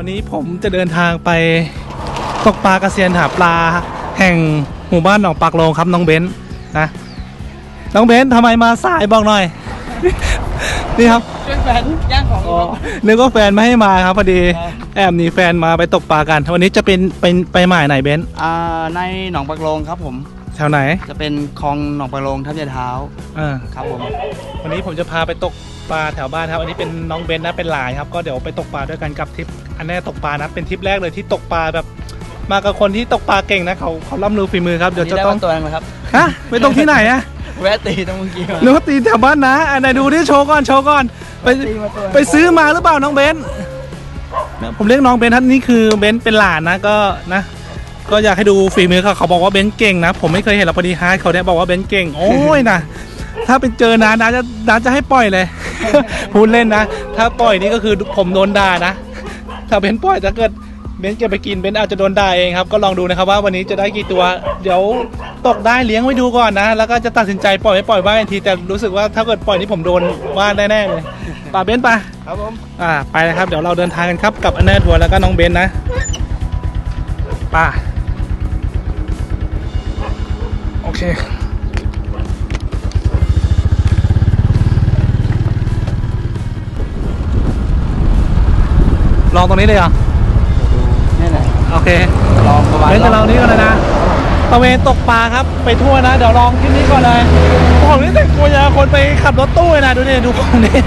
วันนี้ผมจะเดินทางไปตกปลากระเซียนหาปลา แห่งหมู่บ้านหนองปากโลงครับน้องเบนซ์นะน้องเบนซ์ทำไมมาสายบอกหน่อย นี่ครับช่วยแฟนย่างของอ๋อนึกว่าแฟนไม่ให้มาครับพอดีครับแอบหนีแฟนมาไปตกปลากัน วันนี้จะเป็นเป็นไปหมายไหนเบนซ์อ่าในหนองปากโลงครับผมแถวไหนจะเป็นคลองหนองปากโลงทับยายเท้าอ่าครับผมวันนี้ผมจะพาไปตกปลาแถวบ้านครับ อันนี้เป็นน้องเบนซ์นะเป็นหลานครับ ก็เดี๋ยวไปตกปลาด้วยกันกับทริป อันนี้ตกปลานะเป็นทริปแรกเลยที่ตกปลาแบบ มากับคนที่ตกปลาเก่งนะเขาเขาล่ำลือฝีมือครับเดี๋ยวจะต้องวันนี้ไมาตัวนึงนะครับฮะไปตรงที่ไหนอะแวะตีตรงเมื่อกี้มาหรือว่าตีแถวบ้านนะอันไหนดูที่โชว์ก่อนโชว์ก่อนไปตีมาตัวไปซื้อมาหรือเปล่าน้องเบนซ์ผมเรียกน้องเบนซ์ท่านนี่คือเบนซ์เป็นหลานนะก็นะก็อยากให้ดูฝีมือเขาเขาบอกว่าเบนซ์เก่งนะ ผมไม่เคยเห็นหรอกพอดีฮาร์ดเขาเนี่ยบอกว่าเบนซ์เก่ง โอ้ยนะถ้าเป็นเจอนานาจะนาจะให้ปล่อยเลยพูดเล่นนะ ถ้าปล่อยนี่ก็คือผมโดนด่านะ ถ้าเบนปล่อยถ้าเกิดเบนเก็บไปกินเบนอาจจะโดนด่าเองครับก็ลองดูนะครับว่าวันนี้จะได้กี่ตัว เดี๋ยวตกได้เลี้ยงไว้ดูก่อนนะ แล้วก็จะตัดสินใจปล่อยไม่ปล่อยว่าอีกทีแต่รู้สึกว่าถ้าเกิดปล่อยนี่ผมโดนว่าแน่ๆเลยป่าเบนไปครับผมอ่าไปนะครับ เดี๋ยวเราเดินทางกันครับกับอันเนอร์ทัวร์แล้วก็น้องเบนนะไป่าโอเค ลองตรงนี้เลยเหรอนี่แหละโอเคลองประมาณเล่นกับเรานี้ก่อนเลยนะตะเวนตกปลาครับไปทั่วนะ เดี๋ยวลองที่นี้ก่อนเลยผมนี่แต่งตัวอยางคนไปขับรถตู้เลยนะดูดิดูของนี่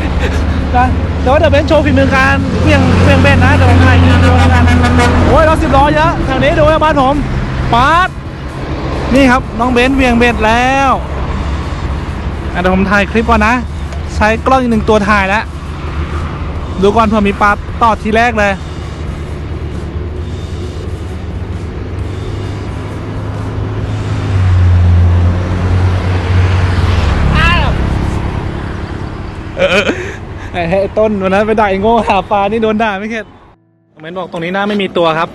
นะแต่ว่าเดี๋ยวเป็นโชว์ฝีมือการเพียงเพียงเบนนะเดี๋ยวผมถ่ายวีดีโอแล้วกันโอ้ยรถสิบล้อเยอะแถวนี้ดูนะบ้านผมปาดนี่ครับน้องเบนเวียงเบ็ดแล้วอะเดี๋ยวผมถ่ายคลิปก่อนนะ ใช้กล้องอีกหนึ่งตัวถ่ายแล้ว ดูก่อนเผื่อมีปลาตอดทีแรกเลยไอ้ไอ้ต้นวันนั้นไปด่าไอ้โง่หาปลานี่โดนด่าไม่เข็ดคอมเมนต์บอกตรงนี้น่าไม่มีตัวครับ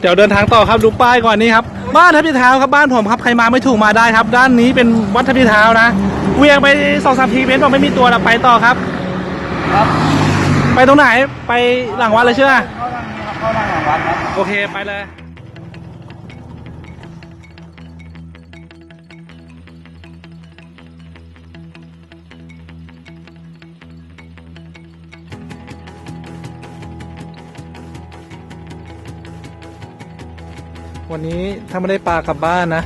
เดี๋ยวเดินทางต่อครับดูป้ายก่อนนี่ครับ บ้านทับทิเท้าครับบ้านผมครับใครมาไม่ถูกมาได้ครับ ด้านนี้เป็นวัดทับทิเท้านะเวียงไปสองสามทีเบนซ์บอกไม่มีตัวแล้วไปต่อครับ ครับ ไปตรงไหนไปหลังวัดเลยเชื่อเข้าทางนี้ครับเข้าทางหลังวัดครับ โอเคไปเลยวันนี้ถ้าไม่ได้ปลากลับบ้านนะ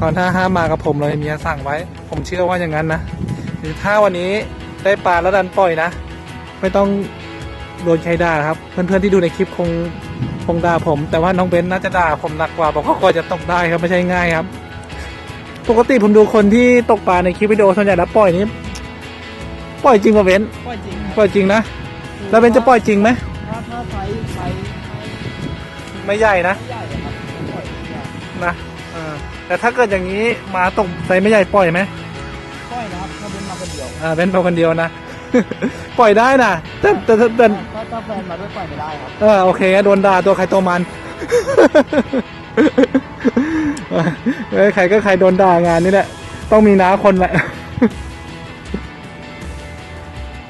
ก่อนถ้าห้ามมากับผมเลยเมียสั่งไว้ ผมเชื่อว่าอย่างนั้นนะหรือถ้าวันนี้ได้ปลาแล้วดันปล่อยนะ ไม่ต้องโดนใครด่าครับ เพื่อนๆที่ดูในคลิปคงคงด่าผม แต่ว่าน้องเบนซ์น่าจะด่าผมหนักกว่าบอกเขาก็จะตกได้ครับไม่ใช่ง่ายครับ ปกติผมดูคนที่ตกปลาในคลิปวิดีโอส่วนใหญ่แล้วปล่อยนี้ปล่อยจริงป่ะเบนซ์ปล่อยจริงปล่อยจริงนะแล้วเบนซ์จะปล่อยจริงไหมถ้าถ้าไซส์ไซส์ไม่ใหญ่นะไม่ใหญ่ครับปล่อยไม่ใหญ่นะเออแต่ถ้าเกิดอย่างนี้หมาตกใส่ไม่ใหญ่ปล่อยไหมปล่อยนะครับถ้าเป็นมาคนเดียวอ่าเป็นเพียคนเดียวนะป ล่อยได้นะแต่แต่แต่แต่ถ้าถ้าแฟนมาด้วยปล่อยไม่ได้ครับเออโอเคโดนด่าตัวใครตัวมัน เอ้ยใครก็ใครโดนด่างานนี้แหละ ต้องมีน้าคนแหละ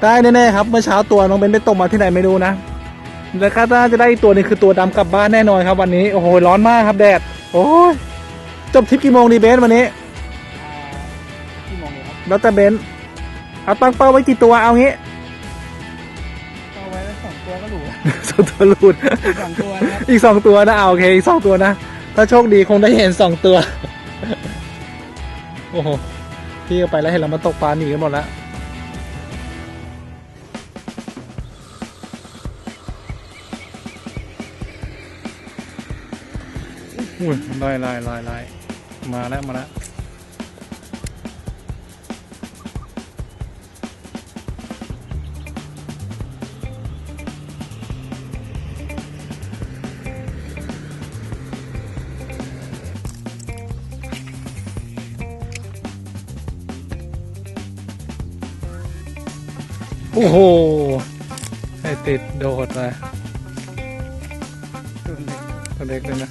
ได้แน่ๆครับ เมื่อเช้าตัวน้องเบนไปตกมาที่ไหนไม่รู้นะ แล้วคาดว่าจะได้อีกตัวหนึงคือตัวดำกลับบ้านแน่นอนครับ วันนี้ โอ้โห ร้อนมากครับแดด โอ้ย จบทริปกี่โมงดีเบนวันนี้ที่มองเลยครับแล้วแต่เบนเอาตั้งเป้าไว้กี่ตัวเอางี้ สองตัวหลุดสองตัวนะครับอีกสองตัวนะเอาโอเคอีกสองตัวนะ ถ้าโชคดีคงได้เห็นสองตัว โอ้โห พี่ก็ไปแล้วเห็นเรามาตกปลาหนีกันหมดแล้วอุ้ยลอยลอยลอยลอยมาแล้วมาแล้ว โอ้โหให้ติดโดดเลยตัวเล็กเลยนะ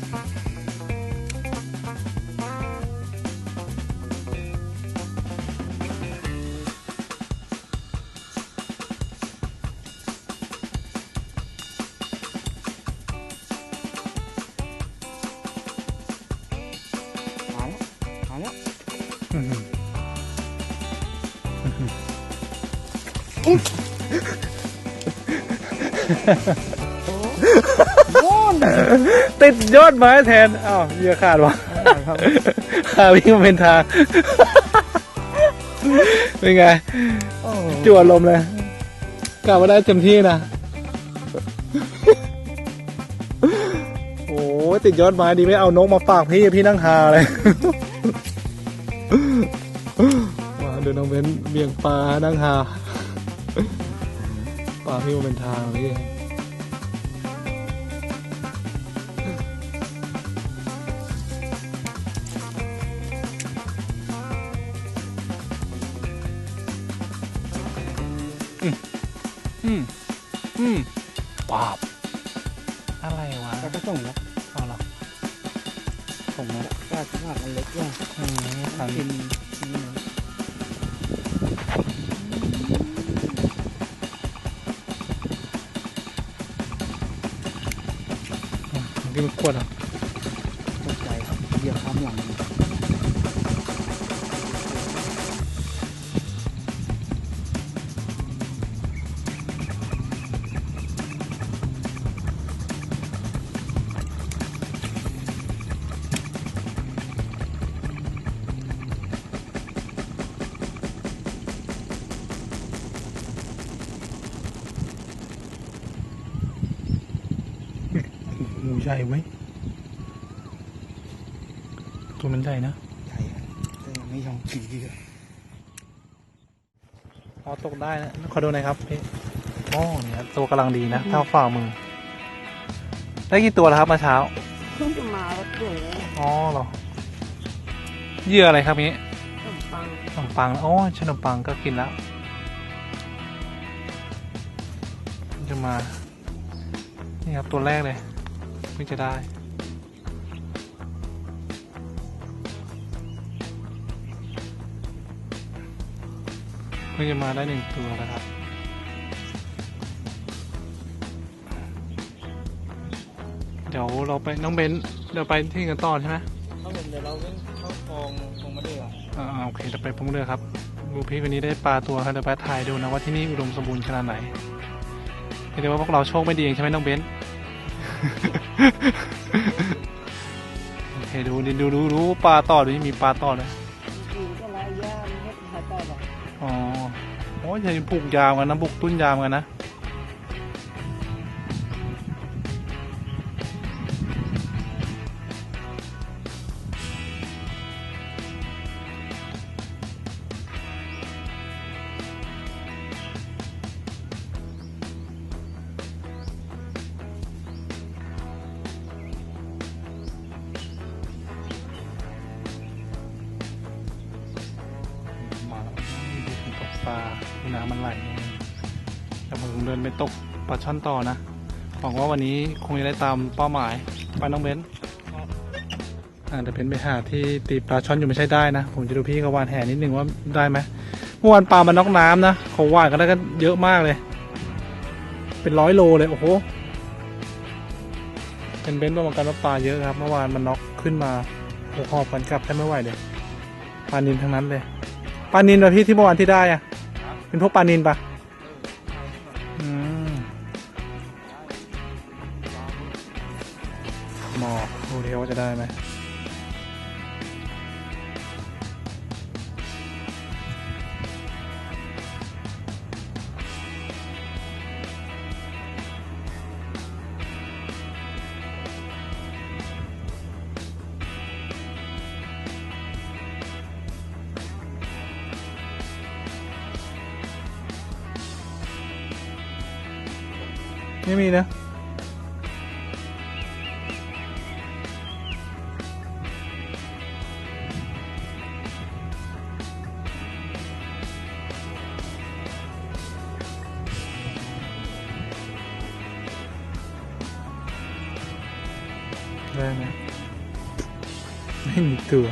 ติดยอดไม้แทน อ้าวเหยื่อขาดวะครับขาวิ่งมาเป็นทาง เป็นไงโอ้จวดลมเลย กลับมาได้เต็มที่นะ โอ้ติดยอดไม้ดีไม่เอานกมาฝากพี่ พี่นั่งหาเลยว้าดูน้องเบนเบี่ยงปลานั่งหาาพี่มาเป็นทางพี่อืม อืมปาบอะไรวะ แล้วก็ส่งแล้วเอาเหรอผมนะก็ขนาดมันเล็กว่ะอืมขันกินกินเนื้อ ขวดอะตกใจครับเหยียบความหลังหมูใหญ่ไหมัน ใหญ่นะใหญ่ครับแต่ยังไม่ยอมกินเหยื่อพอตกได้นะขอดูหน่อยครับพี่โอ้เนี่ยตัวกำลังดีนะเท่าฝ่ามือ ได้กี่ตัวแล้วครับเมื่อเช้าเพิ่งจะมาแล้วเกิดอ๋อเหรอเหยื่ออะไรครับนี้ขนมปังขนมปังโอ้ยขนมปังก็กินแล้ว จะมา นี่ครับตัวแรกเลยเพิ่งจะได้ เพิ่งจะมาได้หนึ่งตัวแล้วครับเดี๋ยวเราไปน้องเบนซ์เดี๋ยวไปที่กันต่อใช่ไหมถ้าผมเดี๋ยวเราวิ่งเข้าคลองคงไม่ได้หรออ่าโอเคเดี๋ยวไปพงเรือครับดูพี่คนนี้ได้ปลาตัวครับเดี๋ยวไปถ่ายดูนะว่าที่นี่อุดมสมบูรณ์ขนาดไหนเรียกได้ว่าพวกเราโชคไม่ดีเองใช่ไหมน้องเบนซ์โอเคดูดิดูดูดูปลาต่อดูนี่มีปลาต่อเลย โอ้ยใหญ่ผูกยาวกันนะบุกตุ้นยาวกันนะมาดูถึงตกปลา น้ำมันไหลแต่ผมเดินไปตกปลาช่อนต่อนะหวังว่าวันนี้คงจะได้ตามเป้าหมายไปน้องเบนอ่าเดี๋ยวเป็นไปหาที่ตีปลาช่อนอยู่ไม่ใช่ได้นะ ผมจะดูพี่เขาวานแหนิดนึงว่าได้ไหมเมื่อวานปลามันนอกน้ำนะเขาวานกันได้กันเยอะมากเลย เป็นร้อยโลเลยโอ้โหเป็นเบนซ์ประมาณกันว่าปลาเยอะครับ เมื่อวานมันน็อกขึ้นมาโอ้โหหอบกันกลับแทบไม่ไหวเลยปลานินทั้งนั้นเลยปลานินเหรอพี่ที่เมื่อวานที่ได้อะ เป็นพวกปลานินปะอืมหมอกดูเทว่าจะได้ไหม ไม่มีนะได้ไหมไม่มีตัว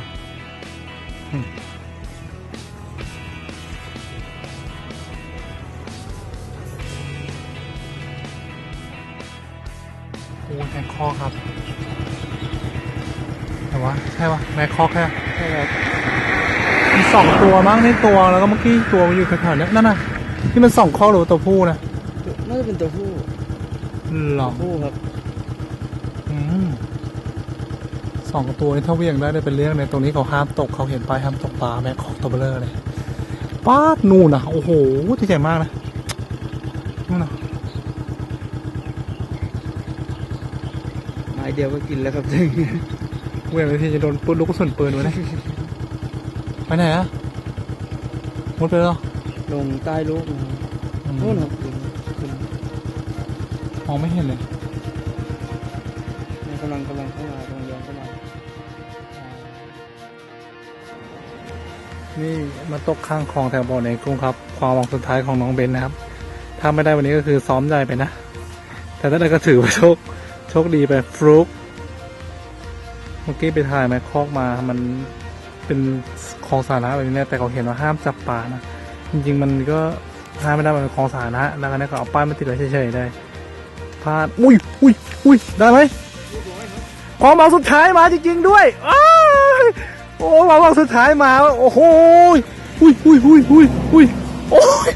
คอแค่ใช่ครับมีสองตัวมั้งในตัวแล้วก็เมื่อกี้ตัวมันอยู่แถวๆเนี้ยนั่นน่ะที่มันสองข้อหรือว่าตัวผู้นะน่าจะเป็นตัวผู้หรอผู้ครับอืมสองตัวนี้ถ้าเวี่ยงได้ได้เป็นเรื่องเลยตรงนี้เขาห้ามตกเขาเห็นป้ายห้ามตกปลาแม่ของตัวเบลเลอร์เลยป้าดนู่นนะโอ้โหที่ใหญ่มากนะนู่นนะไม้เดียวก็กินแล้วครับเวี่ยง เลยที่จะโดนปืนลูกกระสุนปืนไว้นะไปไหนอะมุดไปแล้วลงใต้ลูกนะครับอืมนู่นครับขึ้นมองไม่เห็นเลยกำลังกำลังเข้ามากำลังย้อนเข้ามานี่มาตกข้างคลองแถวบ่อในกรุงครับ ความหวังสุดท้ายของน้องเบนนะครับ ถ้าไม่ได้วันนี้ก็คือซ้อมใหญ่ไปนะ แต่ถ้าได้ก็ถือว่าโชคโชคดีไปฟลุก เมื่อกี้ไปถ่ายแมคคอกมา มันเป็นคลองสาธารณะแบบนี้นะแต่เขาเห็นว่าห้ามจับปลานะ จริงๆ มันก็ห้ามไม่ได้มันเป็นคลองสาธารณะแล้วก็เนี่ยเขาเอาป้ายมาติดไว้เฉยๆได้พลาดอุ้ยอุ้ยอุ้ยได้ไหมความหวังสุดท้ายมาจริงๆด้วยอ้ายโอ้ความหวังสุดท้ายมา โอ้โหอุ้ยอุ้ยอุ้ยอุ้ยอุ้ยโอ้ย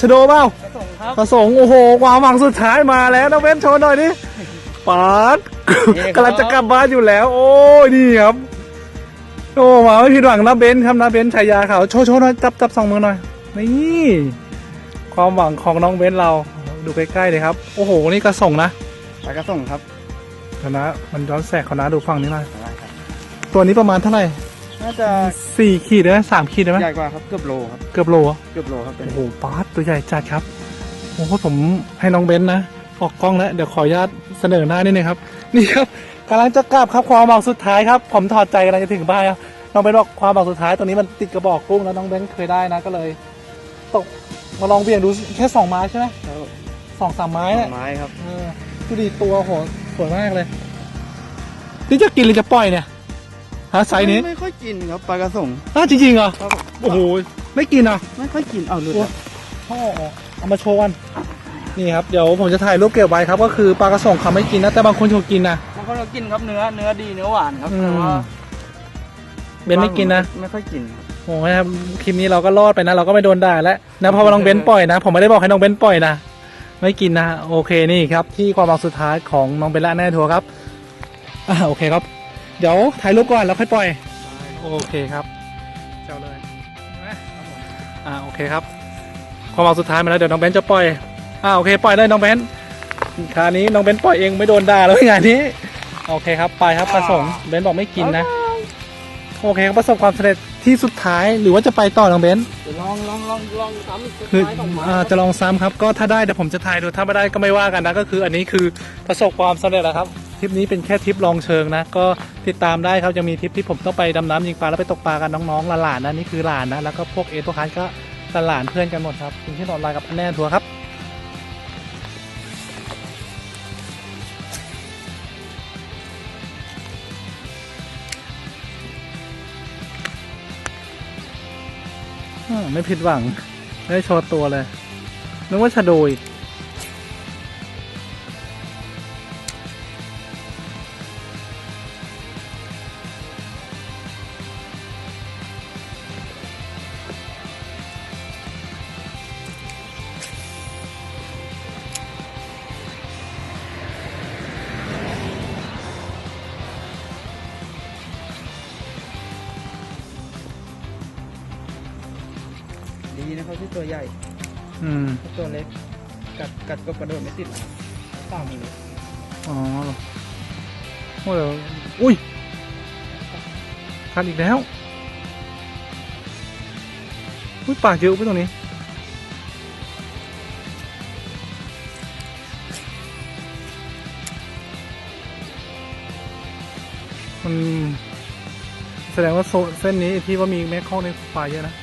ชะโดเปล่ากระส่งครับประสงค์โอ้โห ความหวังสุดท้ายมาแล้วน้องเบนโชว์หน่อยดิปาดนี่ครับกำลังจะกลับบ้านอยู่แล้ว โอ้ยนี่ครับโอ้มาไม่ผิดหวังนะเบนครับนะเบนฉายาเขาโชว์โชว์หน่อยจับจับสองมือหน่อยนี่ความหวังของน้องเบนเราดูใกล้ๆเลยครับ โอ้โหนี่กระส่งนะปลากระส่งครับเดี๋ยวนะมันย้อนแสกเขานะดูฝั่งนี้หน่อยตัวนี้ประมาณเท่าไหร่น่าจะสี่ขีดได้ไหมสามขีดได้ไหมใหญ่กว่าครับเกือบโลครับเกือบโลอะเกือบโลครับเป็นโอ้โหปาดตัวใหญ่จัดครับโอ้โหผมให้น้องเบนซ์นะ ออกกล้องแล้วเดี๋ยวขออนุญาตเสนอหน้านิดนึงครับ นี่ครับกำลังจะกลับครับความหวังสุดท้ายครับ ผมถอดใจกำลังจะถึงบ้านครับน้องเบนซ์บอกความหวังสุดท้ายตัวนี้มันติดกระบอกกุ้งแล้วน้องเบนซ์เคยได้นะก็เลย ตกมาลองเบี่ยงดูแค่สองไม้ใช่ไหมแล้วสองสามไม้เนี่ยไม้ครับเออดูดีตัวโหสวยมากเลยนี่จะกินหรือจะปล่อยเนี่ยฮะไซส์นี้ไม่ค่อยกินครับปลากระส่งอ้าวจริงๆเหรอครับโอ้โหไม่กินเหรอะไม่ค่อยกินเอาหลุดโอ้อะพ่อเอามาโชว์กัน นี่ครับเดี๋ยวผมจะถ่ายรูปเก็บไว้ครับ ก็คือปลากระส่งเขาไม่กินนะแต่บางคนเขากินนะบางคนก็กินครับเนื้อเนื้อดีเนื้อหวานครับอืมแต่ว่าเบนไม่กินนะไม่ค่อยกินครับ โอ้ยครับคลิปนี้เราก็รอดไปนะเราก็ไม่โดนด่าแล้วนะเพราะว่าน้องเบนปล่อยนะ ผมไม่ได้บอกให้น้องเบนปล่อยนะไม่กินนะโอเคนี่ครับที่ความหวังสุดท้ายของน้องเบนและแน่ทัวร์ครับอ่าโอเคครับ เดี๋ยวถ่ายรูปก่อนแล้วค่อยปล่อย โอเคครับเจ้าเลยอ่าโอเคครับ ความหวังสุดท้ายมาแล้วเดี๋ยวน้องเบนจะปล่อย อ่าโอเคปล่อยได้น้องเบนคราวนี้น้องเบนปล่อยเองไม่โดนด่าแล้วงานนี้ โอเคครับไปครับประสงค์เบนบอกไม่กินนะ โอเคครับประสบความสำเร็จที่สุดท้ายหรือว่าจะไปต่อน้องเบนเดี๋ยวลองลองลองลองซ้ำอีกสักคือไม้สองไม้อ่าจะลองซ้ำครับก็ถ้าได้เดี๋ยวผมจะถ่ายดูถ้าไม่ได้ก็ไม่ว่ากันนะก็คืออันนี้คือประสบความสำเร็จแล้วครับทริปนี้เป็นแค่ทริปลองเชิงนะ ก็ติดตามได้ครับจะมีทริปที่ผมต้องไปดำน้ำยิงปลาแล้วไปตกปลากันน้องๆหลานๆนะนี่คือหลานนะแล้วก็พวกเอตัวคัสก็หลานๆเพื่อนกันหมดครับคุณที่นอนไลน์กับแน่ทัวร์ครับ ไม่ผิดหวัง ได้โชว์ตัวเลย นึกว่าชะโดอีก ที่ตัวใหญ่อืมถ้าตัวเล็ก กัดกัดก็กระโดดไม่ติดตามมืออ๋อเหรอโอ้ยอุ้ยคันอีกแล้วอุ้ยปากเยอะไปตรงนี้มันแสดงว่าโซนเส้นนี้ที่ว่ามีแม่ข้อในปลาเยอะนะ